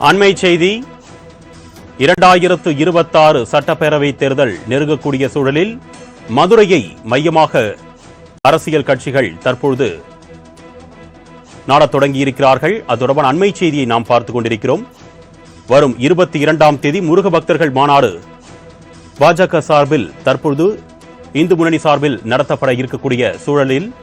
அண்மை செய்தி. இரண்டாயிரத்து இருபத்தாறு சட்டப்பேரவை தேர்தல் நெருங்கக்கூடிய சூழலில் மதுரையை மையமாக அரசியல் கட்சிகள் தற்பொழுது நாடத் தொடங்கியிருக்கிறார்கள். அது தொடர்பான அண்மை செய்தியை நாம் பார்த்துக் கொண்டிருக்கிறோம். வரும் இருபத்தி இரண்டாம் தேதி முருக பக்தர்கள் மாநாடு பாஜக சார்பில் தற்பொழுது இந்து முன்னணி சார்பில் நடத்தப்பட இருக்கக்கூடிய சூழலில்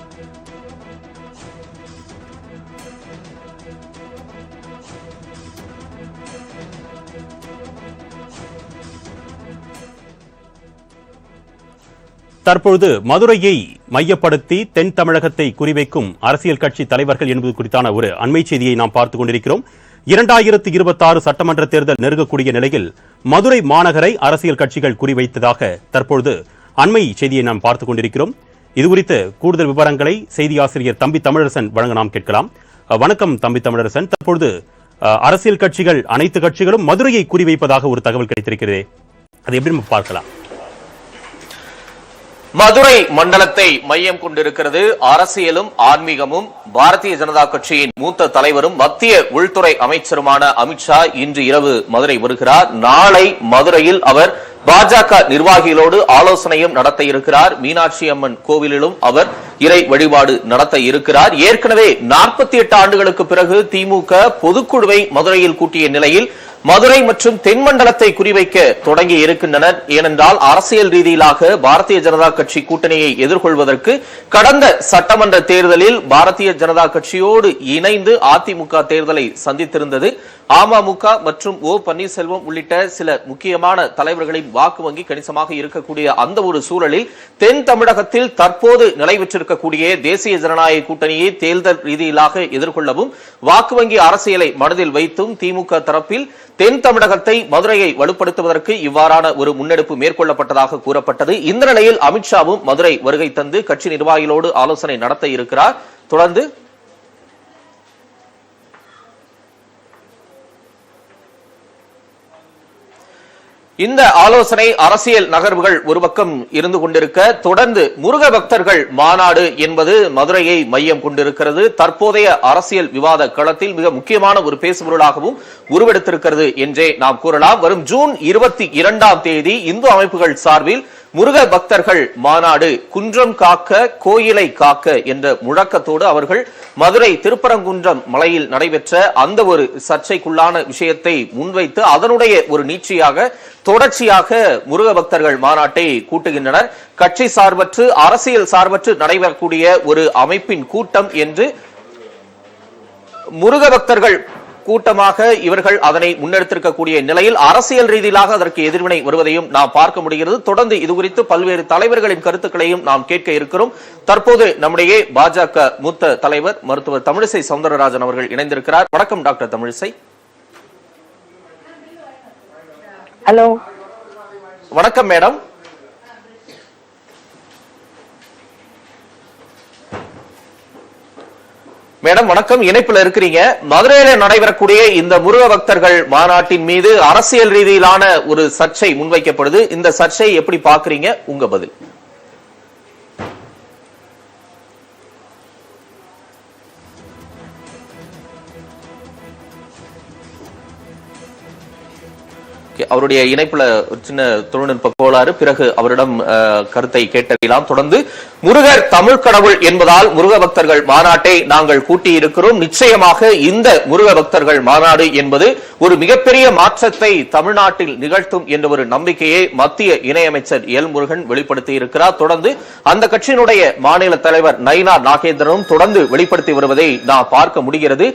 தற்பொழுது மதுரையை மையப்படுத்தி தென் தமிழகத்தை குறிவைக்கும் அரசியல் கட்சி தலைவர்கள் என்பது குறித்தான ஒரு அண்மை செய்தியை நாம் பார்த்துக் கொண்டிருக்கிறோம். இரண்டாயிரத்தி இருபத்தாறு சட்டமன்ற தேர்தல் நெருங்கக்கூடிய நிலையில் மதுரை மாநகரை அரசியல் கட்சிகள் குறிவைத்ததாக தற்பொழுது அண்மை செய்தியை நாம் பார்த்துக் கொண்டிருக்கிறோம். இது குறித்து கூடுதல் விவரங்களை செய்தி ஆசிரியர் தம்பி தமிழரசன் வழங்க நாம் கேட்கலாம். வணக்கம் தம்பி தமிழரசன். தற்பொழுது அரசியல் கட்சிகள் அனைத்து கட்சிகளும் மதுரையை குறிவைப்பதாக ஒரு தகவல் கிடைத்திருக்கிறதே. அதை எப்படி நம்ம பார்க்கலாம்? மதுரை மண்டலத்தை மையம் கொண்டிருக்கிறது. அரசியலும் ஆன்மீகமும் பாரதிய ஜனதா கட்சியின் மூத்த தலைவரும் மத்திய உள்துறை அமைச்சருமான அமித்ஷா இன்று இரவு மதுரை வருகிறார். நாளை மதுரையில் அவர் பாஜக நிர்வாகிகளோடு ஆலோசனையும் நடத்த இருக்கிறார். மீனாட்சி அம்மன் கோவிலிலும் அவர் இறை வழிபாடு நடத்த இருக்கிறார். ஏற்கனவே நாற்பத்தி எட்டு ஆண்டுகளுக்கு பிறகு திமுக பொதுக்குழுவை மதுரையில் கூட்டிய நிலையில் மதுரை மற்றும் தென்மண்டலத்தை குறிவைக்க தொடங்கி இருக்கின்றனர். ஏனென்றால் அரசியல் ரீதியிலாக பாரதிய ஜனதா கட்சி கூட்டணியை எதிர்கொள்வதற்கு கடந்த சட்டமன்ற தேர்தலில் பாரதிய ஜனதா கட்சியோடு இணைந்து அதிமுக தேர்தலை சந்தித்திருந்தது. அமமுக மற்றும் ஓ பன்னீர்செல்வம் உள்ளிட்ட சில முக்கியமான தலைவர்களின் வாக்கு வங்கி கணிசமாக இருக்கக்கூடிய அந்த ஒரு சூழலில் தென் தமிழகத்தில் தற்போது நிலை பெற்றிருக்கக்கூடிய தேசிய ஜனநாயக கூட்டணியை தேர்தல் ரீதியிலாக எதிர்கொள்ளவும் வாக்கு வங்கி அரசியலை மனதில் வைத்தும் திமுக தரப்பில் தென் தமிழகத்தை மதுரையை வலுப்படுத்துவதற்கு இவ்வாறான ஒரு முன்னெடுப்பு மேற்கொள்ளப்பட்டதாக கூறப்பட்டது. இந்த நிலையில் அமித்ஷாவும் மதுரை வருகை தந்து கட்சி நிர்வாகிகளோடு ஆலோசனை நடத்த இருக்கிறார். தொடர்ந்து இந்த ஆலோசனை அரசியல் நகர்வுகள் ஒரு பக்கம் இருந்து கொண்டிருக்க தொடர்ந்து முருக பக்தர்கள் மாநாடு என்பது மதுரையை மையம் கொண்டிருக்கிறது. தற்போதைய அரசியல் விவாத களத்தில் மிக முக்கியமான ஒரு பேசுபொருளாகவும் உருவெடுத்திருக்கிறது என்றே நாம் கூறலாம். வரும் ஜூன் இருபத்தி இரண்டாம் தேதி இந்து அமைப்புகள் சார்பில் முருக பக்தர்கள் மாநாடு குன்றம் காக்க கோயிலை காக்க என்ற முழக்கத்தோடு அவர்கள் மதுரை திருப்பரங்குன்றம் மலையில் நடைபெற்ற அந்த ஒரு சர்ச்சைக்குள்ளான விஷயத்தை முன்வைத்து அதனுடைய ஒரு நீட்சியாக தொடர்ச்சியாக முருக பக்தர்கள் மாநாட்டை கூட்டுகின்றனர். கட்சி சார்பற்று அரசியல் சார்பற்று நடைபெறக்கூடிய ஒரு அமைப்பின் கூட்டம் என்று முருக பக்தர்கள் கூட்டமாக இவர்கள் அதனை முன்னெடுத்திருக்கக்கூடிய நிலையில் அரசியல் ரீதியிலாக அதற்கு எதிர்வினை வருவதையும் நாம் பார்க்க முடிகிறது. தொடர்ந்து இது குறித்து பல்வேறு தலைவர்களின் கருத்துக்களையும் நாம் கேட்க இருக்கிறோம். தற்போது நம்முடைய பாஜக மூத்த தலைவர் மருத்துவர் தமிழிசை சவுந்தரராஜன் அவர்கள் இணைந்திருக்கிறார். வணக்கம் டாக்டர் தமிழிசை. ஹலோ. வணக்கம் மேடம். மேடம் வணக்கம். இணைப்புல இருக்கிறீங்க. மதுரையில நடைபெறக்கூடிய இந்த முருக பக்தர்கள் மாநாட்டின் மீது அரசியல் ரீதியிலான ஒரு சர்ச்சை முன்வைக்கப்படுது. இந்த சர்ச்சை எப்படி பாக்குறீங்க உங்க பதில். அவருடைய இணைப்புல சின்ன தொழில்நுட்ப கோளாறு. பிறகு அவரிடம் கருத்தை கேட்டறியலாம். தொடர்ந்து முருகர் தமிழ் கடவுள் என்பதால் முருக பக்தர்கள் மாநாட்டை நாங்கள் கூட்டியிருக்கிறோம். நிச்சயமாக இந்த முருக பக்தர்கள் மாநாடு என்பது ஒரு மிகப்பெரிய மாற்றத்தை தமிழ்நாட்டில் நிகழ்த்தும் என்ற ஒரு நம்பிக்கையை மத்திய இணையமைச்சர் எல் முருகன் வெளிப்படுத்தி இருக்கிறார் தொடர்ந்து அந்த கட்சியினுடைய மாநில தலைவர் நயினா நாகேந்திரனும் தொடர்ந்து வெளிப்படுத்தி வருவதை நாம் பார்க்க முடிகிறது.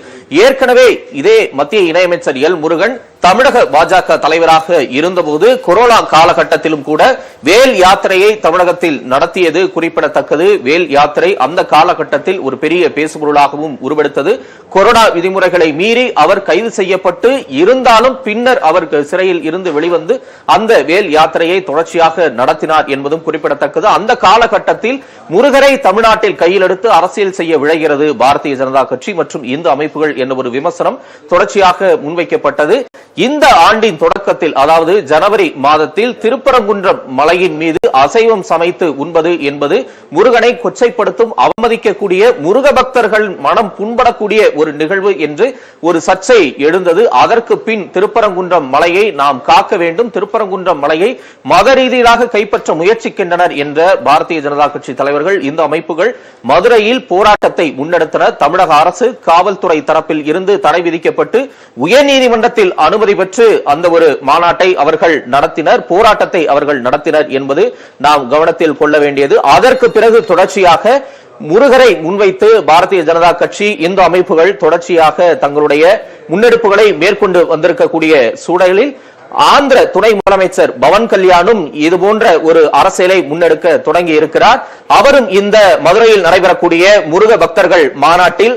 ஏற்கனவே இதே மத்திய இணையமைச்சர் எல் முருகன் தமிழக பாஜக தலைவராக இருந்தபோது கொரோனா காலகட்டத்திலும் கூட வேல் யாத்திரையை தமிழகத்தில் நடத்தியது குறிப்பிட குறிப்பிடத்தக்கது வேல் யாத்திரை அந்த காலகட்டத்தில் ஒரு பெரிய பேசுபொருளாகவும் உருவெடுத்தது. கொரோனா விதிமுறைகளை மீறி அவர் கைது செய்யப்பட்டு இருந்தாலும் பின்னர் அவர் சிறையில் இருந்து வெளிவந்து அந்த வேல் யாத்திரையை தொடர்ச்சியாக நடத்தினார் என்பதும் குறிப்பிடத்தக்கது. அந்த காலகட்டத்தில் முருகரை தமிழ்நாட்டில் கையில் எடுத்து அரசியல் செய்ய விழைகிறது பாரதிய ஜனதா கட்சி மற்றும் இந்து அமைப்புகள் என்ற ஒரு விமர்சனம் தொடர்ச்சியாக முன்வைக்கப்பட்டது. இந்த ஆண்டின் தொடக்கத்தில் அதாவது ஜனவரி மாதத்தில் திருப்பரங்குன்றம் மலையின் மீது அசைவம் சமைத்து உண்பது என்பது முருகனை கொச்சைப்படுத்தும் அவமதிக்கக்கூடிய முருக பக்தர்கள் மனம் புண்படக்கூடிய ஒரு நிகழ்வு என்று ஒரு சர்ச்சை எழுந்தது. அதற்கு பின் திருப்பரங்குன்றம் மலையை நாம் காக்க வேண்டும். திருப்பரங்குன்றம் மலையை மத ரீதியாக கைப்பற்ற முயற்சிக்கின்றனர் என்ற பாரதிய ஜனதா கட்சி தலைவர்கள் இந்த அமைப்புகள் மதுரையில் போராட்டத்தை முன்னெடுத்தனர். தமிழக அரசு காவல்துறை தரப்பில் இருந்து தடை விதிக்கப்பட்டு உயர்நீதிமன்றத்தில் அனுமதி பெற்று அந்த ஒரு மாநாட்டை அவர்கள் நடத்தினர். போராட்டத்தை அவர்கள் நடத்தினர் என்பது நாம் கவனத்தில் கொள்ள வேண்டியது. அதற்கு பிறகு தொடர்ச்சியாக முருகரை முன்வைத்து பாரதிய ஜனதா கட்சி இந்து அமைப்புகள் தொடர்ச்சியாக தங்களுடைய முன்னெடுப்புகளை மேற்கொண்டு வந்திருக்கக்கூடிய சூழலில் ஆந்திர துணை முதலமைச்சர் பவன் கல்யாணும் இது போன்ற ஒரு அரசியலை முன்னெடுக்க தொடங்கி இருக்கிறார் அவரும் இந்த மதுரையில் நடைபெறக்கூடிய முருக பக்தர்கள் மாநாட்டில்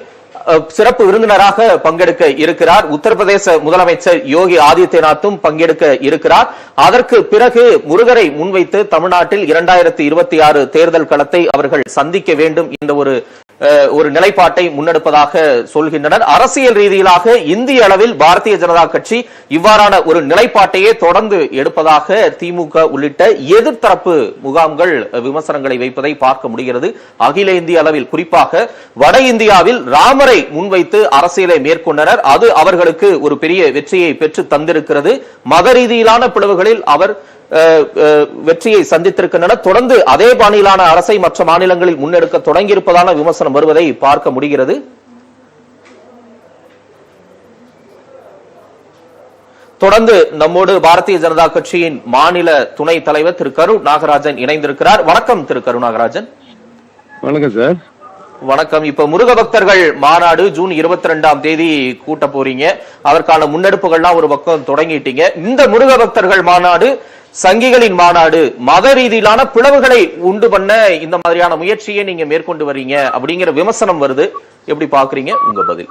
சிறப்பு விருந்தினராக பங்கெடுக்க இருக்கிறார். உத்தரப்பிரதேச முதலமைச்சர் யோகி ஆதித்யநாத்தும் பங்கெடுக்க இருக்கிறார். அதற்கு பிறகு முருகரை முன்வைத்து தமிழ்நாட்டில் இரண்டாயிரத்தி இருபத்தி ஆறு தேர்தல் களத்தை அவர்கள் சந்திக்க வேண்டும் என்ற ஒரு ஒரு நிலைப்பாட்டை முன்னெடுப்பதாக சொல்கின்றனர். அரசியல் ரீதியிலாக இந்திய அளவில் பாரதிய ஜனதா கட்சி இவ்வாறான ஒரு நிலைப்பாட்டையே தொடர்ந்து எடுப்பதாக திமுக உள்ளிட்ட எதிர்த்தரப்பு முகாம்கள் விமர்சனங்களை வைப்பதை பார்க்க முடிகிறது. அகில இந்திய அளவில் குறிப்பாக வட இந்தியாவில் ராமரை முன்வைத்து அரசியலை மேற்கொண்டனர். அது அவர்களுக்கு ஒரு பெரிய வெற்றியை பெற்று தந்திருக்கிறது. மத ரீதியிலான பிளவுகளில் அவர் வெற்றியை சந்தித்திருக்கின்றனர் தொடர்ந்து அதே பாணியிலான அரசை மற்ற மாநிலங்களில் முன்னெடுக்க தொடங்கியிருப்பதான விமர்சனம் வருவதை பார்க்க முடிகிறது. தொடர்ந்து நம்மோடு பாரதிய ஜனதா கட்சியின் மாநில துணை தலைவர் திரு கரு நாகராஜன் இணைந்திருக்கிறார். வணக்கம் திரு கரு நாகராஜன். வணக்கம் சார். வணக்கம். இப்ப முருக பக்தர்கள் மாநாடு ஜூன் இருபத்தி ரெண்டாம் தேதி கூட்ட போறீங்க. அதற்கான முன்னெடுப்புகள்லாம் ஒரு பக்கம் தொடங்கிட்டீங்க. இந்த முருக பக்தர்கள் மாநாடு சங்கிகளின் மாநாடு மத ரீதியிலான பிளவுகளை உண்டு பண்ண இந்த மாதிரியான முயற்சியை நீங்க மேற்கொண்டு வர்றீங்க அப்படிங்கிற விமர்சனம் வருது. எப்படி பாக்குறீங்க உங்க பதில்.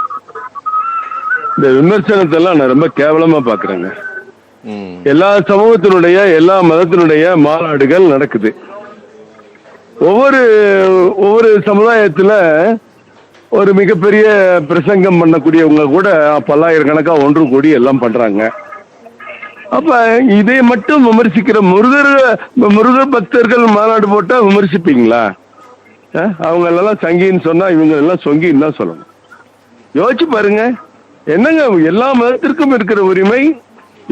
இந்த விமர்சனத்தை எல்லாம் நான் ரொம்ப கேவலமா பாக்குறேங்க எல்லா சமூகத்தினுடைய எல்லா மதத்தினுடைய மாநாடுகள் நடக்குது. ஒவ்வொரு ஒவ்வொரு சமுதாயத்துல ஒரு மிகப்பெரிய பிரசங்கம் பண்ணக்கூடியவங்க கூட பல்லாயிரக்கணக்கா ஒன்று கூடி எல்லாம் பண்றாங்க. அப்ப இதை மட்டும் விமர்சிக்கிற முருகர் முருக பக்தர்கள் மாநாடு போட்டா விமர்சிப்பீங்களா? அவங்க எல்லாம் சங்கின்னு சொன்னா இவங்க எல்லாம் சொங்கின்னு தான் சொல்லணும். யோசிச்சு பாருங்க. என்னங்க எல்லா மதத்திற்கும் இருக்கிற உரிமை?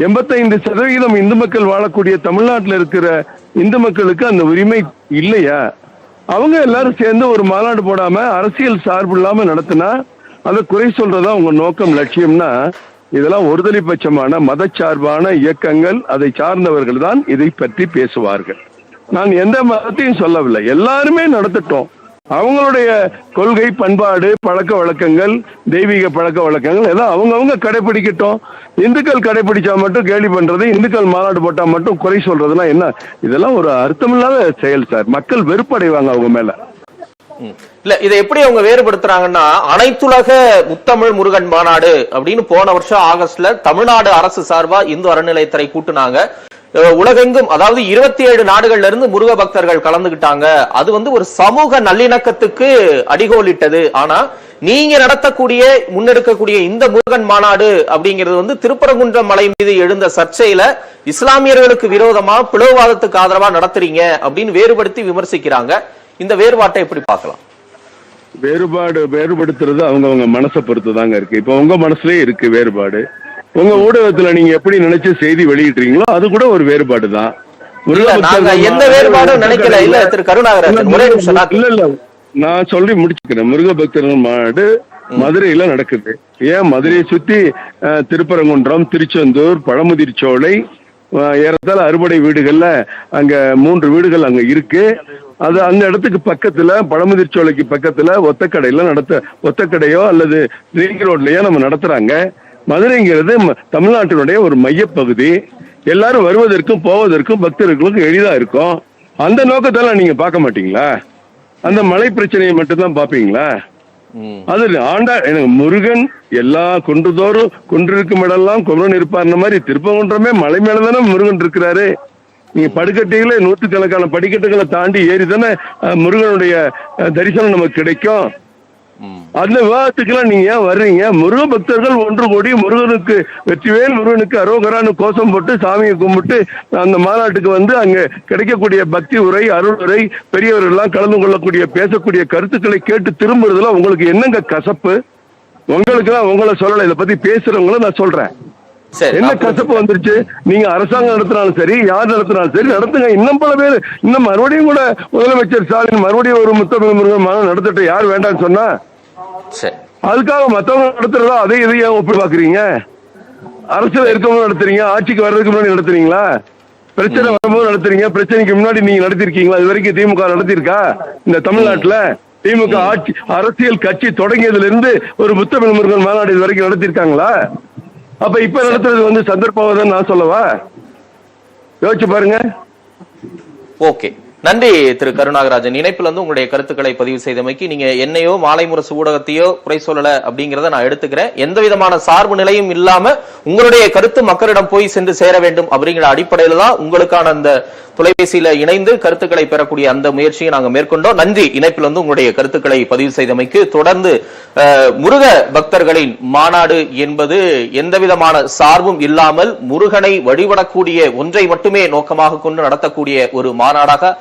எண்பத்தைந்து சதவீதம் இந்து மக்கள் வாழக்கூடிய தமிழ்நாட்டில் இருக்கிற இந்து மக்களுக்கு அந்த உரிமை இல்லையா? அவங்க எல்லாரும் சேர்ந்து ஒரு மாநாடு போடாம அரசியல் சார்பு இல்லாம நடத்தினா அதை குறை சொல்றதா உங்க நோக்கம் லட்சியம்னா இதெல்லாம் ஒருதலை பட்சமான மதச்சார்பான இயக்கங்கள் அதை சார்ந்தவர்கள் தான் இதை பற்றி பேசுவார்கள். நான் எந்த மதத்தையும் சொல்லவில்லை. எல்லாருமே நடத்திட்டோம். அவங்களுடைய கொள்கை பண்பாடு பழக்க வழக்கங்கள் தெய்வீக பழக்க வழக்கங்கள் எல்லாம் அவங்கவுங்க கடைபிடிக்கட்டும் இந்துக்கள் கடைபிடிச்சா மட்டும் கேலி பண்றது இந்துக்கள் மாநாடு போட்டா மட்டும் குறை சொல்றதுலாம் என்ன? இதெல்லாம் ஒரு அர்த்தமில்லாத செயல் சார். மக்கள் வெறுப்படைவாங்க அவங்க மேல. இல்ல இதை எப்படி அவங்க வேறுபடுத்துறாங்கன்னா அனைத்துலக முத்தமிழ் முருகன் மாநாடு அப்படின்னு போன வருஷம் ஆகஸ்ட்ல தமிழ்நாடு அரசு சார்பா இந்து அறநிலையத்துறை கூட்டுனாங்க. உலகெங்கும் அதாவது இருபத்தி ஏழு நாடுகள்ல இருந்து முருக பக்தர்கள் கலந்துகிட்டாங்க. அது வந்து ஒரு சமூக நல்லிணக்கத்துக்கு அடிகோலிட்டது. ஆனா நீங்க நடத்தக்கூடிய முன்னெடுக்கக்கூடிய இந்த முருகன் மாநாடு அப்படிங்கிறது வந்து திருப்பரங்குன்றம் மலை மீது எழுந்த சர்ச்சையில இஸ்லாமியர்களுக்கு விரோதமா பிளவுவாதத்துக்கு ஆதரவா நடத்துறீங்க அப்படின்னு வேறுபடுத்தி விமர்சிக்கிறாங்க. இந்த வேறுபாட்டை எப்படி பார்க்கலாம்? வேறுபாடு வேறுபடுத்துறது அவங்கவங்க மனசை பொறுத்து தாங்க இருக்கு. இப்போ உங்க மனசுலயே இருக்கு வேறுபாடு. உங்க ஊடகத்துல நீங்க எப்படி நினைச்சு செய்தி வெளியிடுறீங்களோ அது கூட ஒரு வேறுபாடு தான். எந்த வேறுபாடும் நினைக்கல. இல்ல, திரு கருணாகரன், இல்ல இல்ல. நான் சொல்லி முடிச்சுக்கிறேன். முருக பக்தர்கள் மாநாடு மதுரையில நடக்குது. ஏன் மதுரையை சுத்தி திருப்பரங்குன்றம் திருச்செந்தூர் பழமுதிர்ச்சோலை ஏறத்தாழ அறுபடை வீடுகள்ல அங்க மூன்று வீடுகள் அங்க இருக்கு. அது அந்த இடத்துக்கு பக்கத்துல பழமுதிர்ச்சோலைக்கு பக்கத்துல ஒத்தக்கடையில நடத்த ஒத்தக்கடையோ அல்லது ரிங் ரோட்லயோ நம்ம நடத்துறாங்க. மதுரைங்கிறது தமிழ்நாட்டினுடைய ஒரு மையப்பகுதி. எல்லாரும் வருவதற்கும் போவதற்கும் பக்தர்களுக்கும் எளிதா இருக்கும். அந்த நோக்கத்தெல்லாம் நீங்க பார்க்க மாட்டீங்களா? அந்த மலை பிரச்சனையை மட்டும்தான் பாப்பீங்களா. அது ஆண்டா எனக்கு முருகன் எல்லா குன்றுதோறும் குன்றிருக்கும் இடம்லாம் குமரன் இருப்பார்ன மாதிரி திருப்பங்குன்றமே மலை மேலதானே முருகன் இருக்கிறாரு. நீங்க படுக்கட்டைகளே நூற்றுக்கணக்கான படிக்கட்டுகளை தாண்டி ஏறி தானே முருகனுடைய தரிசனம் நமக்கு கிடைக்கும். அந்த விவாதத்துக்கெல்லாம் நீங்க ஏன் வர்றீங்க? முருக பக்தர்கள் ஒன்று கூடி முருகனுக்கு வெற்றிவேல் முருகனுக்கு அரோகரான்னு கோஷம் போட்டு சாமியை கும்பிட்டு அந்த மாநாட்டுக்கு வந்து அங்க கிடைக்கக்கூடிய பக்தி உரை அருள் உரை பெரியவர்கள் எல்லாம் கலந்து கொள்ளக்கூடிய பேசக்கூடிய கருத்துக்களை கேட்டு திரும்புறதுல உங்களுக்கு என்னங்க கசப்பு? உங்களுக்கு உங்களை சொல்லல இதை பத்தி பேசுறவங்கள நான் சொல்றேன். என்ன கசப்பு வந்துருச்சு? நீங்க அரசாங்கம் நடத்தினாலும் சரி யார் நடத்தினாலும் சரி நடத்துங்க. இன்னும் பல பேர் இன்னும் மறுபடியும் கூட முதலமைச்சர் ஸ்டாலின் மறுபடியும் ஒரு முத்தமிழ் மாநாடு நடத்திட்டு யார் வேண்டாம்னு சொன்னா? அதுக்காக மத்தவங்க நடத்துறதா? அதே இதை ஏன் ஒப்பி பாக்குறீங்க அரசியல் இருக்கவங்க நடத்துறீங்க ஆட்சிக்கு வர்றதுக்கு முன்னாடி நடத்துறீங்களா? பிரச்சனை வரும்போது நடத்துறீங்க பிரச்சனைக்கு முன்னாடி நீங்க நடத்திருக்கீங்களா? இது வரைக்கும் திமுக நடத்திருக்கா இந்த தமிழ்நாட்டுல திமுக ஆட்சி அரசியல் கட்சி தொடங்கியதுல இருந்து ஒரு முத்தமிழ் முருகன் மாநாடு இது வரைக்கும் நடத்திருக்காங்களா அப்ப இப்ப நடத்துறது வந்து சந்தர்ப்பம் நான் சொல்லவா? யோசிச்சு பாருங்க. ஓகே நன்றி திரு கருணாகராஜன். இணைப்புல இருந்து உங்களுடைய கருத்துக்களை பதிவு செய்தமைக்கு நீங்க என்னையோ மாலை முரசு ஊடகத்தையோ குறை சொல்லல அப்படிங்கறத நான் எடுத்துக்கிறேன். எந்த விதமான சார்பு நிலையும் இல்லாம உங்களுடைய கருத்து மக்களிடம் போய் சென்று சேர வேண்டும் அப்படிங்கிற அடிப்படையில தான் உங்களுக்கான அந்த தொலைபேசியில இணைந்து கருத்துக்களை பெறக்கூடிய அந்த முயற்சியை நாங்க மேற்கொண்டோம். நன்றி. இணைப்பில் வந்து உங்களுடைய கருத்துக்களை பதிவு செய்தமைக்கு தொடர்ந்து அஹ், முருக பக்தர்களின் மாநாடு என்பது எந்த விதமான சார்பும் இல்லாமல் முருகனை வழிபடக்கூடிய ஒன்றை மட்டுமே நோக்கமாக கொண்டு நடத்தக்கூடிய ஒரு மாநாடாக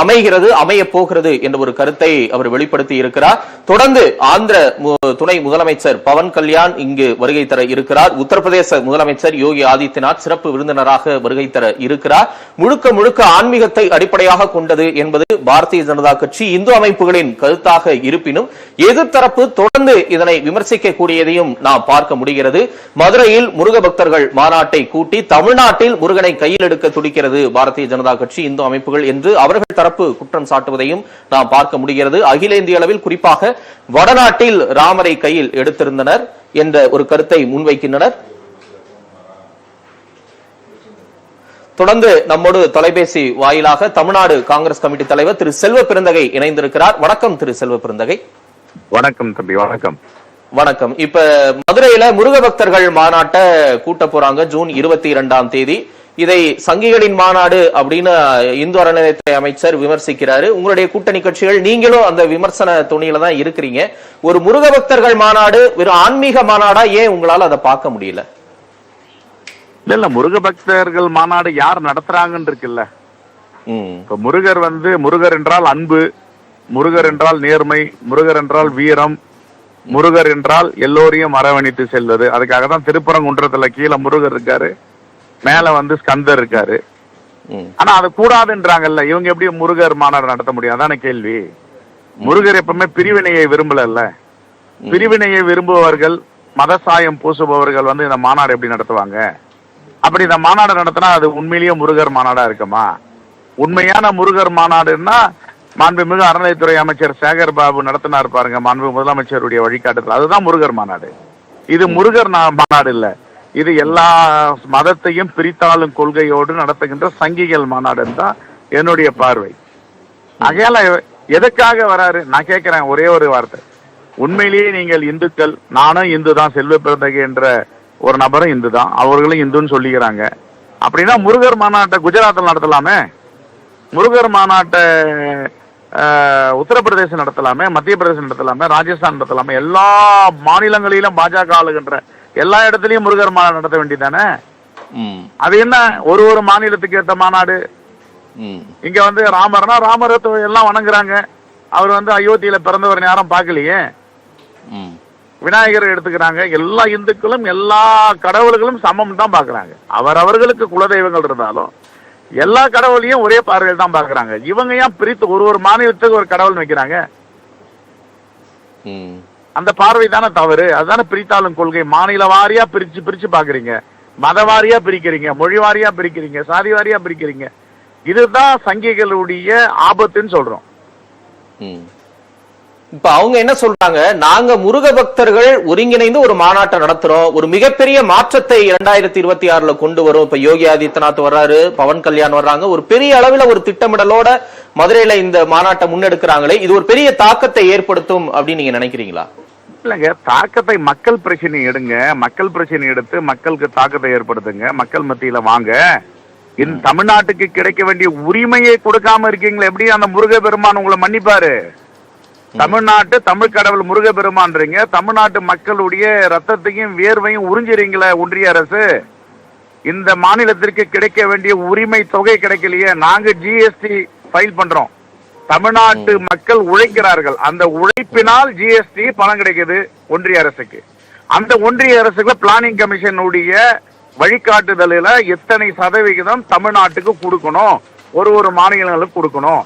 அமைகிறது அமைய போகிறது என்ற ஒரு கருத்தை அவர் வெளிப்படுத்தி இருக்கிறார். தொடர்ந்து ஆந்திர துணை முதலமைச்சர் பவன் கல்யாண் இங்கு வருகை தர இருக்கிறார். உத்தரப்பிரதேச முதலமைச்சர் யோகி ஆதித்யநாத் சிறப்பு விருந்தினராக வருகை தர இருக்கிறார். முழுக்க முழுக்க ஆன்மீகத்தை அடிப்படையாக கொண்டது என்பது பாரதிய ஜனதா கட்சி இந்து அமைப்புகளின் கருத்தாக இருப்பினும் எதிர்த்தரப்பு தொடர்ந்து இதனை விமர்சிக்க கூடியதையும் நாம் பார்க்க முடிகிறது. மதுரையில் முருக பக்தர்கள் மாநாட்டை கூட்டி தமிழ்நாட்டில் முருகனை கையில் எடுக்க துடிக்கிறது பாரதிய ஜனதா கட்சி இந்து அமைப்புகள் என்று அவர்கள் தரப்பு குற்றம் சாட்டுவதையும் நாம் பார்க்க முடிகிறது. அகில இந்திய அளவில் குறிப்பாக வடநாட்டில் ராமரை கையில் எடுத்திருந்தனர் என்ற ஒரு கருத்தை முன்வைக்கின்றனர். தொடர்ந்து நம்மோடு தொலைபேசி வாயிலாக தமிழ்நாடு காங்கிரஸ் கமிட்டி தலைவர் திரு செல்வ பெருந்தகை இணைந்திருக்கிறார். வணக்கம் திரு செல்வ பெருந்தகை. வணக்கம் தம்பி வணக்கம். வணக்கம். இப்ப மதுரையில முருக பக்தர்கள் மாநாட்டை கூட்ட போறாங்க ஜூன் இருபத்தி இரண்டாம் தேதி. இதை சங்கிகளின் மாநாடு அப்படின்னு இந்து அறநிலையத்துறை அமைச்சர் விமர்சிக்கிறாரு. உங்களுடைய கூட்டணி கட்சிகள் நீங்களும் அந்த விமர்சன துணியில தான் இருக்கிறீங்க. ஒரு முருக பக்தர்கள் மாநாடு வெறும் ஆன்மீக மாநாடா ஏன் உங்களால அதை பார்க்க முடியல? இல்ல இல்ல முருக பக்தர்கள் மாநாடு யார் நடத்துறாங்கன்னு இருக்குல்ல. இப்ப முருகர் வந்து முருகர் என்றால் அன்பு முருகர் என்றால் நேர்மை முருகர் என்றால் வீரம் முருகர் என்றால் எல்லோரையும் அரவணைத்து செல்வது. அதுக்காக தான் திருப்பரங்குன்றத்துல கீழே முருகர் இருக்காரு. மேல வந்து ஸ்கந்தர் இருக்காரு. ஆனா அது கூடாதுன்றாங்கல்ல. இவங்க எப்படி முருகர் மாநாடு நடத்த முடியும்? அதான கேள்வி. முருகர் எப்பவுமே பிரிவினையை விரும்பலல்ல. பிரிவினையை விரும்புபவர்கள் மதசாயம் பூசுபவர்கள் வந்து இந்த மாநாடு எப்படி நடத்துவாங்க? அப்படி இந்த மாநாடு நடத்தினா அது உண்மையிலேயே முருகர் மாநாடா இருக்குமா? உண்மையான முருகர் மாநாடுன்னா மாண்புமிகு அறநிலையத்துறை அமைச்சர் சேகர் பாபு நடத்தினார் பாருங்க மாண்பு முதலமைச்சருடைய வழிகாட்டுதல். அதுதான் முருகர் மாநாடு. இது முருகர் மாநாடு இல்ல. இது எல்லா மதத்தையும் பிரித்தாளும் கொள்கையோடு நடத்துகின்ற சங்கிகள் மாநாடுன்னு தான் என்னுடைய பார்வை. ஆகையால எதுக்காக வராரு? நான் கேட்கிறேன் ஒரே ஒரு வார்த்தை. உண்மையிலேயே நீங்கள் இந்துக்கள் நானும் இந்து தான் செல்வ பிறந்தகை என்ற ஒரு நபரும் இந்து தான் அவர்களும் இந்துன்னு சொல்லிக்கிறாங்க. அப்படின்னா முருகர் மாநாட்டை குஜராத்தில் நடத்தலாமே? முருகர் மாநாட்டை உத்தரப்பிரதேசம் நடத்தலாமே? மத்திய பிரதேசம் நடத்தலாமே? ராஜஸ்தான் நடத்தலாமே? எல்லா மாநிலங்களிலும் பாஜக ஆளுகின்ற எல்லா இடத்துலயும் முருகர் மாநாடு நடத்த வேண்டியதானே அது என்ன? ஒரு ஒரு மாநிலத்துக்கு ஏத்த மாநாடு. இங்க வந்து ராமர்னா ராமரை எல்லாம் வணங்குறாங்க. அவர் வந்து அயோத்தியில பிறந்தவர் யாரும் பார்க்கலையே. விநாயகர் எடுத்துக்கிறாங்க. எல்லா இந்துக்களும் எல்லா கடவுள்களும் சமம் தான் பாக்குறாங்க அவர் அவர்களுக்கு குலதெய்வங்கள் இருந்தாலும் எல்லா கடவுளையும் ஒரே பார்வையில் தான் பாக்குறாங்க இவங்க ஏன் பிரித்து ஒரு ஒரு மாநிலத்துக்கு ஒரு கடவுள் வைக்கிறாங்க? அந்த பார்வை தானே தவறு? அதுதானே பிரித்தாளும் கொள்கை. மாநில வாரியா பிரிச்சு பிரிச்சு பாக்குறீங்க மத வாரியா பிரிக்கிறீங்க. மொழி வாரியா பிரிக்கிறீங்க. சாதி வாரியா பிரிக்கிறீங்க. இதுதான் சங்கிகளுடைய ஆபத்துன்னு சொல்றோம். இப்ப அவங்க என்ன சொல்றாங்க? நாங்க முருக பக்தர்கள் ஒருங்கிணைந்து ஒரு மாநாட்டை நடத்துறோம். ஒரு மிகப்பெரிய மாற்றத்தை இரண்டாயிரத்தி இருபத்தி ஆறுல கொண்டு வரும். இப்ப யோகி ஆதித்யநாத் வர்றாரு பவன் கல்யாண் வர்றாங்க. ஒரு பெரிய அளவுல ஒரு திட்டமிடலோட மதுரையில இந்த மாநாட்டை முன்னெடுக்கிறாங்களே. இது ஒரு பெரிய தாக்கத்தை ஏற்படுத்தும் அப்படின்னு நீங்க நினைக்கிறீங்களா? இல்லைங்க தாக்கத்தை மக்கள் பிரச்சனை எடுங்க மக்கள் பிரச்சனை எடுத்து மக்களுக்கு தாக்கத்தை ஏற்படுத்துங்க மக்கள் மத்தியில வாங்க. இந்த தமிழ்நாட்டுக்கு கிடைக்க வேண்டிய உரிமையை கொடுக்காம இருக்கீங்களா எப்படி அந்த முருக பெருமான் உங்களை மன்னிப்பாரு? தமிழ்நாட்டு தமிழ் கடவுள் முருகப்பெருமான்றீங்க தமிழ்நாட்டு மக்களுடைய ரத்தத்தையும் வியர்வையும் உறிஞ்சிறீங்களே ஒன்றிய அரசு. இந்த மாநிலத்திற்கு கிடைக்க வேண்டிய உரிமை தொகை கிடைக்கலையே நாங்க ஜிஎஸ்டி ஃபைல் பண்றோம். தமிழ்நாட்டு மக்கள் உழைக்கிறார்கள். அந்த உழைப்பினால் ஜிஎஸ்டி பணம் கிடைக்குது ஒன்றிய அரசுக்கு. அந்த ஒன்றிய அரசுக்கு பிளானிங் கமிஷனுடைய வழிகாட்டுதலில் எத்தனை சதவிகிதம் தமிழ்நாட்டுக்கு கொடுக்கணும்? ஒரு ஒரு மாநிலங்களுக்கு கொடுக்கணும்.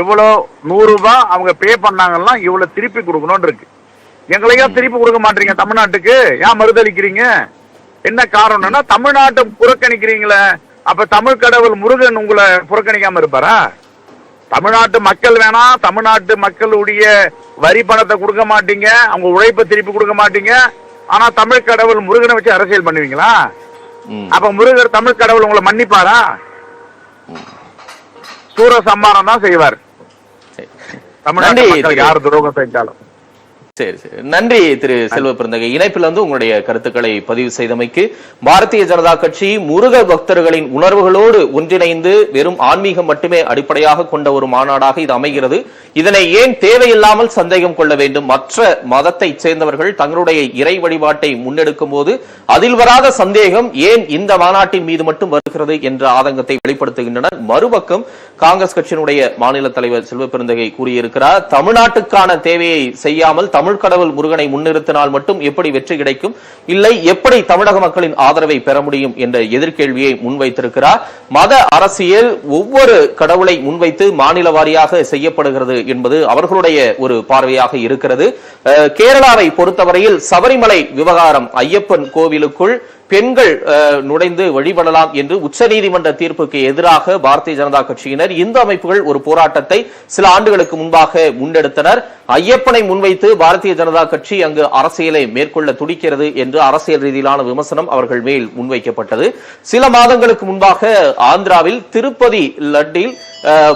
எவ்வளோ? நூறு ரூபாய் அவங்க பே பண்ணாங்கன்னா இவ்வளவு திருப்பி கொடுக்கணும்னு இருக்கு. எங்களையா திருப்பி கொடுக்க மாட்டீங்க தமிழ்நாட்டுக்கு? ஏன் மறுதளிக்கிறீங்க என்ன காரணம்னா தமிழ்நாட்டை புறக்கணிக்கிறீங்களே. அப்ப தமிழ் கடவுள் முருகன் உங்களை புறக்கணிக்காம இருப்பாரா? தமிழ்நாட்டு மக்கள் வேணாம் தமிழ்நாட்டு மக்களுடைய வரி பணத்தை கொடுக்க மாட்டீங்க அவங்க உழைப்பை திருப்பி கொடுக்க மாட்டீங்க. ஆனா தமிழ் கடவுள் முருகனை வச்சு அரசியல் பண்ணுவீங்களா. அப்ப முருகர் தமிழ் கடவுள் உங்களை மன்னிப்பாரா? சூர சம்மானம் தான் செய்வார். தமிழ்நாட்டு யார் துரோகம் செஞ்சாலும். சரி சரி. நன்றி திரு செல்வ பிறந்தகை. இணைப்பில் வந்து உங்களுடைய கருத்துக்களை பதிவு செய்தமைக்கு பாரதிய ஜனதா கட்சி முருக பக்தர்களின் உணர்வுகளோடு ஒன்றிணைந்து வெறும் ஆன்மீகம் மட்டுமே அடிப்படையாக கொண்ட ஒரு மாநாடாக இது அமைகிறது. இதனை ஏன் தேவையில்லாமல் சந்தேகம் கொள்ள வேண்டும்? மற்ற மதத்தை சேர்ந்தவர்கள் தங்களுடைய இறை வழிபாட்டை முன்னெடுக்கும் போது அதில் வராத சந்தேகம் ஏன் இந்த மாநாட்டின் மீது மட்டும் வருகிறது என்ற ஆதங்கத்தை வெளிப்படுத்துகின்றனர். மறுபக்கம் காங்கிரஸ் கட்சியினுடைய மாநில தலைவர் செல்வ பெருந்தகை கூறியிருக்கிறார் தமிழ்நாட்டுக்கான தேவையை செய்யாமல் தமிழ் கடவுள் முருகனை முன்னிறுத்தினால் மட்டும் எப்படி வெற்றி கிடைக்கும்? இல்லை எப்படி தமிழக மக்களின் ஆதரவை பெற முடியும் என்ற எதிர்கேள்வியை முன்வைத்திருக்கிறார். மத அரசியல் ஒவ்வொரு கடவுளை முன்வைத்து மாநில வாரியாக செய்யப்படுகிறது என்பது அவர்களுடைய ஒரு பார்வையாக இருக்கிறது. கேரளாவை பொறுத்தவரையில் சபரிமலை விவகாரம் ஐயப்பன் கோவிலுக்குள் பெண்கள் நுழைந்து வழிபடலாம் என்று உச்சநீதிமன்ற தீர்ப்புக்கு எதிராக பாரதிய ஜனதா கட்சியினர் இந்து அமைப்புகள் ஒரு போராட்டத்தை சில ஆண்டுகளுக்கு முன்பாக முன்னெடுத்தனர். ஐயப்பனை முன்வைத்து பாரதிய ஜனதா கட்சி அங்கு அரசியலை மேற்கொள்ள துடிக்கிறது என்று அரசியல் ரீதியிலான விமர்சனம் அவர்கள் மேல் முன்வைக்கப்பட்டது. சில மாதங்களுக்கு முன்பாக ஆந்திராவில் திருப்பதி லட்டில்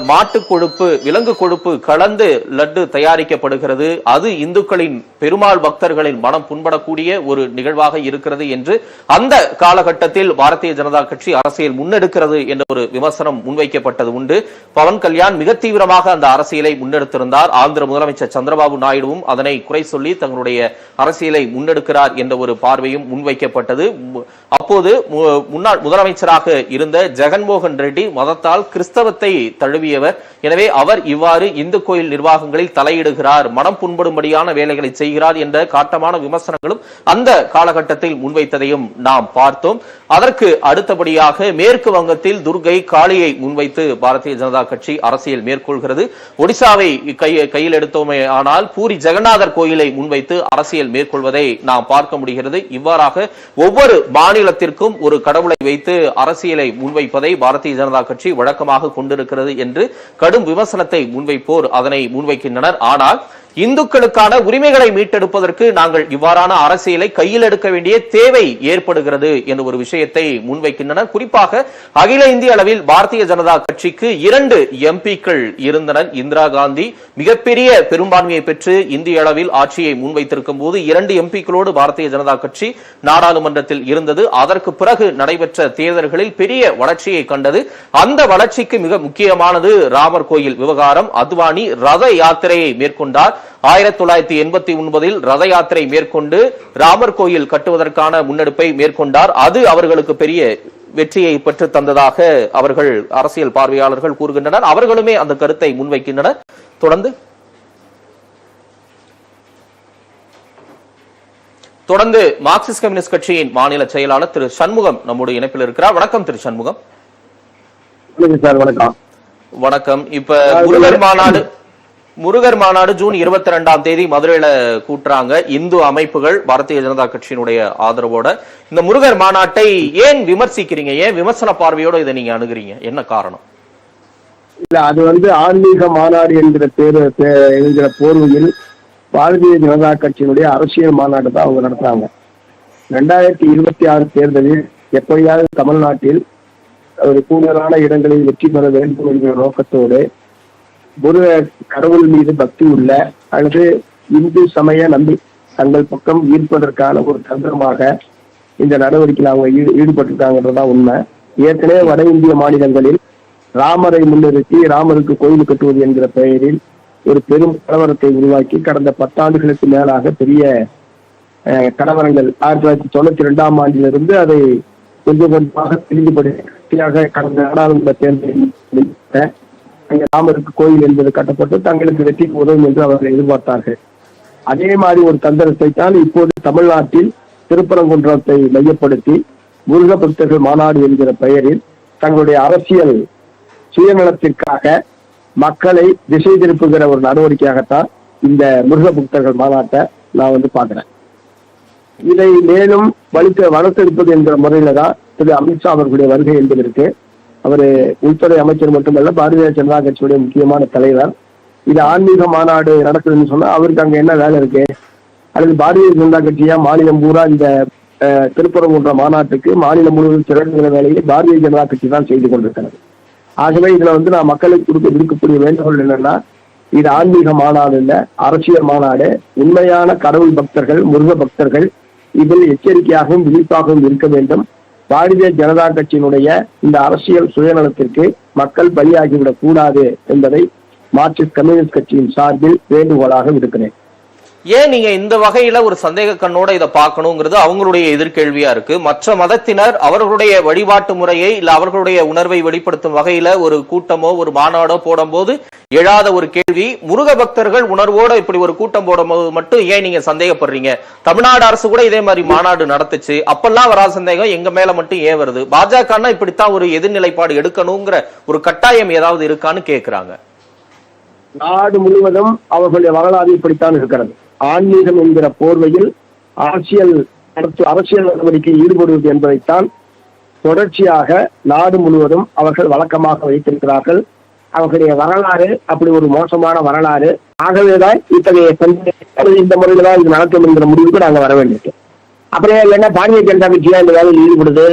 மாட்டு கொழுப்பு விலங்கு கொழுப்பு கலந்து லட்டு தயாரிக்கப்படுகிறது. அது இந்துக்களின் பெருமாள் பக்தர்களின் மனம் புண்படக்கூடிய ஒரு நிகழ்வாக இருக்கிறது என்று அந்த காலகட்டத்தில் பாரதிய ஜனதா கட்சி அரசியல் முன்னெடுக்கிறது என்ற ஒரு விமர்சனம் முன்வைக்கப்பட்டது உண்டு. பவன் கல்யாண் மிக தீவிரமாக அந்த அரசியலை முன்னெடுத்திருந்தார். ஆந்திர முதலமைச்சர் சந்திரபாபு நாயுடுவும் அதனை குறை சொல்லி தங்களுடைய அரசியலை முன்னெடுக்கிறார் என்ற ஒரு பார்வையும் முன்வைக்கப்பட்டது. அப்போது மு- முன்னாள் முதலமைச்சராக இருந்த ஜெகன்மோகன் ரெட்டி மதத்தால் கிறிஸ்தவத்தை தழுவியவர். எனவே அவர் இவ்வாறு இந்து கோயில் நிர்வாகங்களில் தலையிடுகிறார். மனம் புண்படும்படியான வேலைகளை செய்கிறார் என்ற காட்டமான விமர்சனங்களும் அந்த காலகட்டத்தில் முன்வைத்ததையும் நாம் பார்த்தோம். அதற்கு அடுத்தபடியாக மேற்கு வங்கத்தில் துர்கை காளியை முன்வைத்து பாரதிய ஜனதா கட்சி அரசியல் மேற்கொள்கிறது. ஒடிசாவை கை கையில் எடுத்தோமே ஆனால் பூரி ஜெகநாதர் கோயிலை முன்வைத்து அரசியல் மேற்கொள்வதை நாம் பார்க்க முடிகிறது. இவ்வாறாக ஒவ்வொரு மாநிலத்திற்கும் ஒரு கடவுளை வைத்து அரசியலை முன்வைப்பதை பாரதிய ஜனதா கட்சி வழக்கமாக கொண்டிருக்கிறது. என்று கடும் விமர்சனத்தை முன்வைப்போர். அதனை முன்வைக்கின்றனர். ஆனால் இந்துக்களுக்கான உரிமைகளை மீட்டெடுப்பதற்கு நாங்கள் இவ்வாறான அரசியலை கையில் எடுக்க வேண்டிய தேவை ஏற்படுகிறது என்ற ஒரு விஷயத்தை முன்வைக்கின்றனர் குறிப்பாக அகில இந்திய அளவில் பாரதிய ஜனதா கட்சிக்கு இரண்டு எம்பிக்கள் இருந்தனர். இந்திரா காந்தி மிகப்பெரிய பெரும்பான்மையை பெற்று இந்திய அளவில் ஆட்சியை முன்வைத்திருக்கும் போது இரண்டு எம்பிக்களோடு பாரதிய ஜனதா கட்சி நாடாளுமன்றத்தில் இருந்தது. அதற்கு பிறகு நடைபெற்ற தேர்தல்களில் பெரிய வளர்ச்சியை கண்டது. அந்த வளர்ச்சிக்கு மிக முக்கியமானது ராமர் கோயில் விவகாரம். அத்வானி ரத யாத்திரையை மேற்கொண்டார். ஆயிரத்தி தொள்ளாயிரத்தி எண்பத்தி ஒன்பதில் ரத யாத்திரை மேற்கொண்டு ராமர் கோயில் கட்டுவதற்கான முன்னெடுப்பை மேற்கொண்டார். அது அவர்களுக்கு பெரிய வெற்றியை பெற்று தந்ததாக அவர்கள் அரசியல் பார்வையாளர்கள் கூறுகின்றனர். அவர்களுமே அந்த கருத்தை முன்வைக்கின்றனர். தொடர்ந்து. தொடர்ந்து மார்க்சிஸ்ட் கம்யூனிஸ்ட் கட்சியின் மாநில செயலாளர் திரு சண்முகம் நம்முடைய இணைப்பில் இருக்கிறார். வணக்கம் திரு சண்முகம். வணக்கம். இப்ப முருகர் மாநாடு முருகர் மாநாடு ஜூன் இருபத்தி ரெண்டாம் தேதி மதுரையில கூட்டுறாங்க. இந்து அமைப்புகள் பாரதிய ஜனதா கட்சியினுடைய ஆதரவோட. இந்த முருகர் மாநாட்டை ஏன் விமர்சிக்கிறீங்க? ஏன் விமர்சன பார்வையோட இதை நீங்க அணுகுறீங்க? என்ன காரணம்? இல்ல அது வந்து ஆன்மீக மாநாடு என்கிற பேரு என்கிற போர்வையில் பாரதிய ஜனதா கட்சியினுடைய அரசியல் மாநாடு தான் அவங்க நடத்துறாங்க. ரெண்டாயிரத்தி இருபத்தி ஆறு தேர்தலில் எப்படியாவது தமிழ்நாட்டில் ஒரு கூடுதலான இடங்களில் வெற்றி பெற வேண்டும் என்கிற நோக்கத்தோடு ஒரு கடவுள் மீது பக்தி உள்ள அல்லது இந்து சமய நம்பி தங்கள் பக்கம் ஈர்ப்பதற்கான ஒரு தந்திரமாக இந்த நடவடிக்கையில் அவங்க ஈடு ஈடுபட்டிருக்காங்கன்றதுதான் உண்மை. ஏற்கனவே வட இந்திய மாநிலங்களில் ராமரை முன்னிறுத்தி ராமருக்கு கோயில் கட்டுவது என்கிற பெயரில் ஒரு பெரும் கலவரத்தை உருவாக்கி கடந்த பத்தாண்டுகளுக்கு மேலாக பெரிய கலவரங்கள் ஆயிரத்தி தொள்ளாயிரத்தி தொண்ணூத்தி ரெண்டாம் ஆண்டிலிருந்து அதை கொஞ்சம் கொஞ்சமாக தெளிவுபடுத்தியாக கடந்த நாடாளுமன்ற தேர்தலில் அங்கே ராமருக்கு கோயில் என்பது கட்டப்பட்டு தங்களுக்கு வெற்றிக்கு உதவும் என்று அவர்கள் எதிர்பார்த்தார்கள். அதே மாதிரி ஒரு தந்திரத்தை தான் இப்போது தமிழ்நாட்டில் திருப்பரங்குன்றத்தை மையப்படுத்தி முருக பக்தர்கள் மாநாடு என்கிற பெயரில் தங்களுடைய அரசியல் சுயநலத்திற்காக மக்களை திசை திருப்புகிற ஒரு நடவடிக்கையாகத்தான் இந்த முருக பக்தர்கள் மாநாட்டை நான் வந்து பார்க்கிறேன். இதை மேலும் வலுத்த வளர்த்தெடுப்பது என்கிற முறையில தான் திரு அமித்ஷா அவர்களுடைய வருகை என்பதற்கு அவர் உள்துறை அமைச்சர் மட்டுமல்ல பாரதிய ஜனதா கட்சியுடைய முக்கியமான தலைவர். இது ஆன்மீக மாநாடு நடக்குதுன்னு சொன்னா அவருக்கு அங்க என்ன வேலை இருக்கு? அல்லது பாரதிய ஜனதா கட்சியா மாநிலம் பூரா இந்த திருப்பரங்குன்ற மாநாட்டுக்கு மாநிலம் முழுவதும் திரட்டுகிற வேலையை பாரதிய ஜனதா கட்சி தான் செய்து கொண்டிருக்கிறது. ஆகவே இதுல வந்து நான் மக்களுக்கு கொடுக்க விடுக்கக்கூடிய வேண்டுகோள் என்னன்னா இது ஆன்மீக மாநாடு இல்ல அரசியல் மாநாடு. உண்மையான கடவுள் பக்தர்கள் முருக பக்தர்கள் இதில் எச்சரிக்கையாகவும் விழிப்பாகவும் இருக்க வேண்டும். பாரதிய ஜனதா கட்சியினுடைய இந்த அரசியல் சுயநலத்திற்கு மக்கள் பலியாகிவிடக் கூடாது என்பதை மார்க்சிஸ்ட் கம்யூனிஸ்ட் கட்சியின் சார்பில் வேண்டுகோளாக விடுக்கிறேன். ஏன் நீங்க இந்த வகையில ஒரு சந்தேக கண்ணோட இதை பார்க்கணுங்கிறது அவங்களுடைய எதிர்கேள்வியா இருக்கு. மற்ற மதத்தினர் அவர்களுடைய வழிபாட்டு முறையை இல்ல அவர்களுடைய உணர்வை வெளிப்படுத்தும் வகையில ஒரு கூட்டமோ ஒரு மாநாடோ போடும்போது எழாத ஒரு கேள்வி முருக பக்தர்கள் உணர்வோட இப்படி ஒரு கூட்டம் போடும்போது மட்டும் ஏன் நீங்க சந்தேகப்படுறீங்க? தமிழ்நாடு அரசு கூட இதே மாதிரி மாநாடு நடத்துச்சு. அப்பெல்லாம் வராத சந்தேகம் எங்க மேல மட்டும் ஏன் வருது? பாஜகன்னா இப்படித்தான் ஒரு எதிர்நிலைப்பாடு எடுக்கணுங்கிற ஒரு கட்டாயம் ஏதாவது இருக்கான்னு கேக்குறாங்க. நாடு முழுவதும் அவர்களுடைய வரலாறு இப்படித்தான் இருக்கிறது. ஆன்மீகம் என்கிற போர்வையில் அரசியல் அரசியல் நடவடிக்கையில் ஈடுபடுவது என்பதைத்தான் தொடர்ச்சியாக நாடு முழுவதும் அவர்கள் வழக்கமாக வைத்திருக்கிறார்கள். அவர்களுடைய வரலாறு அப்படி ஒரு மோசமான வரலாறு. ஆகவேதான் இத்தகைய இந்த முறையில தான் இது நடக்கும் என்கிற முடிவுக்கு நாங்கள் வர வேண்டியிருக்கு. அப்புறம் இல்லைன்னா பாரதிய ஜனதா கட்சியா இந்த வேலையில் ஈடுபடுது?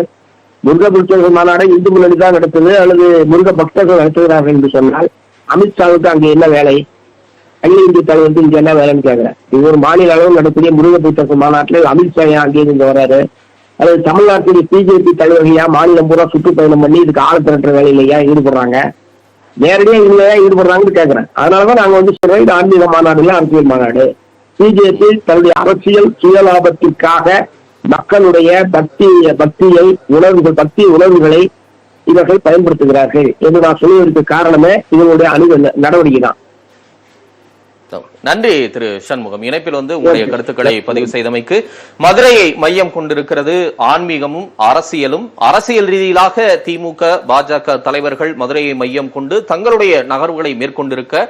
முருக பக்தர்கள் மாநாடு இந்து முன்னணி தான் நடத்துது அல்லது முருக பக்தர்கள் நடத்துகிறார்கள் என்று சொன்னால் அமித்ஷாவுக்கு அங்கே என்ன வேலை? அகில இந்திய தலைவர் இங்க என்ன வேலைன்னு கேட்கிறேன். இது ஒரு மாநில அளவு நடக்கூடிய முருக பக்தர்கள் மாநாட்டில் அமித்ஷா ஏன் அங்கே இங்க வராரு? அல்லது தமிழ்நாட்டுடைய பிஜேபி தலைவர்கள் ஏன் மாநிலம் பூரா சுற்றுப்பயணம் பண்ணி இதுக்கு ஆள் திரட்டுற வேலையில ஏன் ஈடுபடுறாங்க? நேரடியா இவங்க ஏன் ஈடுபடுறாங்கன்னு கேட்கிறேன். அதனாலதான் நாங்க வந்து சொல்றோம் இது ஆன்மீக மாநாடு இல்ல அரசியல் மாநாடு. பிஜேபி தன்னுடைய அரசியல் சுயலாபத்திற்காக மக்களுடைய பக்தி பக்தியை உணர்வுகள் பக்தி உணர்வுகளை இவர்கள் பயன்படுத்துகிறார்கள். என்று நான் சொல்லுவதற்கு காரணமே இவங்களுடைய அணுக நடவடிக்கை தான் நன்றி திரு சண்முகம். இணைப்பில் வந்து உங்களுடைய கருத்துக்களை பதிவு செய்தமைக்கு மதுரையை மையம் கொண்டிருக்கிறது. ஆன்மீகமும் அரசியலும் அரசியல் ரீதியிலாக திமுக பாஜக தலைவர்கள் மதுரையை மையம் கொண்டு தங்களுடைய நகர்வுகளை மேற்கொண்டிருக்க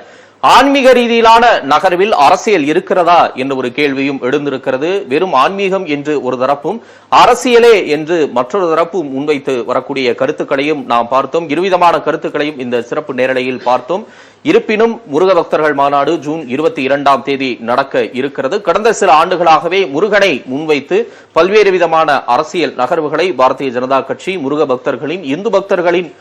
ஆன்மீக ரீதியிலான நகர்வில் அரசியல் இருக்கிறதா என்ற ஒரு கேள்வியும் எழுந்திருக்கிறது. வெறும் ஆன்மீகம் என்று ஒரு தரப்பும் அரசியலே என்று மற்றொரு தரப்பும் முன்வைத்து வரக்கூடிய கருத்துக்களையும் நாம் பார்த்தோம். இருவிதமான கருத்துக்களையும் இந்த சிறப்பு நேரலையில் பார்த்தோம். இருப்பினும் முருக பக்தர்கள் மாநாடு ஜூன் இருபத்தி இரண்டாம் தேதி நடக்க இருக்கிறது. கடந்த சில ஆண்டுகளாகவே முருகனை முன்வைத்து பல்வேறு விதமான அரசியல் நகர்வுகளை பாரதிய ஜனதா கட்சி முருக பக்தர்களின் இந்து பக்தர்களின்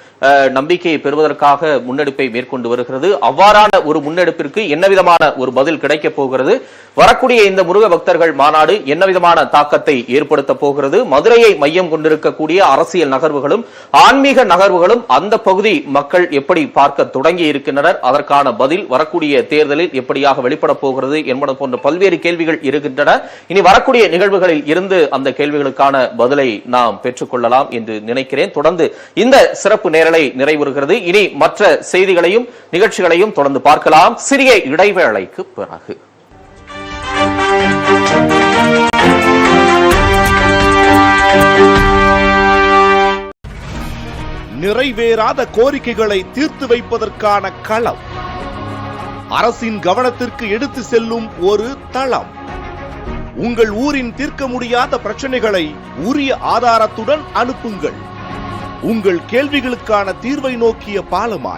நம்பிக்கையை பெறுவதற்காக முன்னெடுப்பை மேற்கொண்டு வருகிறது. அவ்வாறான ஒரு முன்னெடுப்பிற்கு என்ன விதமான ஒரு பதில் கிடைக்கப் போகிறது? வரக்கூடிய இந்த முருக பக்தர்கள் மாநாடு என்ன விதமான தாக்கத்தை ஏற்படுத்த போகிறது? மதுரையை மையம் கொண்டிருக்கக்கூடிய அரசியல் நகர்வுகளும் ஆன்மீக நகர்வுகளும் அந்த பகுதி மக்கள் எப்படி பார்க்க தொடங்கி இருக்கின்றனர்? அதற்கான பதில் வரக்கூடிய தேர்தலில் எப்படியாக வெளிப்பட போகிறது என்பது போன்ற பல்வேறு கேள்விகள் இருக்கின்றன. இனி வரக்கூடிய நிகழ்வுகளில் இருந்து அந்த கேள்விகளுக்கான பதிலை நாம் பெற்றுக்கொள்ளலாம் என்று நினைக்கிறேன். தொடர்ந்து இந்த சிறப்பு நேரலை நிறைவுறுகிறது. இனி மற்ற செய்திகளையும் நிகழ்ச்சிகளையும் தொடர்ந்து பார்க்கலாம். சிறிய இடைவேளைக்கு பிறகு. நிறைவேறாத கோரிக்கைகளை தீர்த்து வைப்பதற்கான களம். அரசின் கவனத்திற்கு எடுத்து செல்லும் ஒரு தளம். உங்கள் ஊரின் தீர்க்க முடியாத பிரச்சனைகளை உரிய ஆதாரத்துடன் அனுப்புங்கள். உங்கள் கேள்விகளுக்கான தீர்வை நோக்கிய பாலமாய்.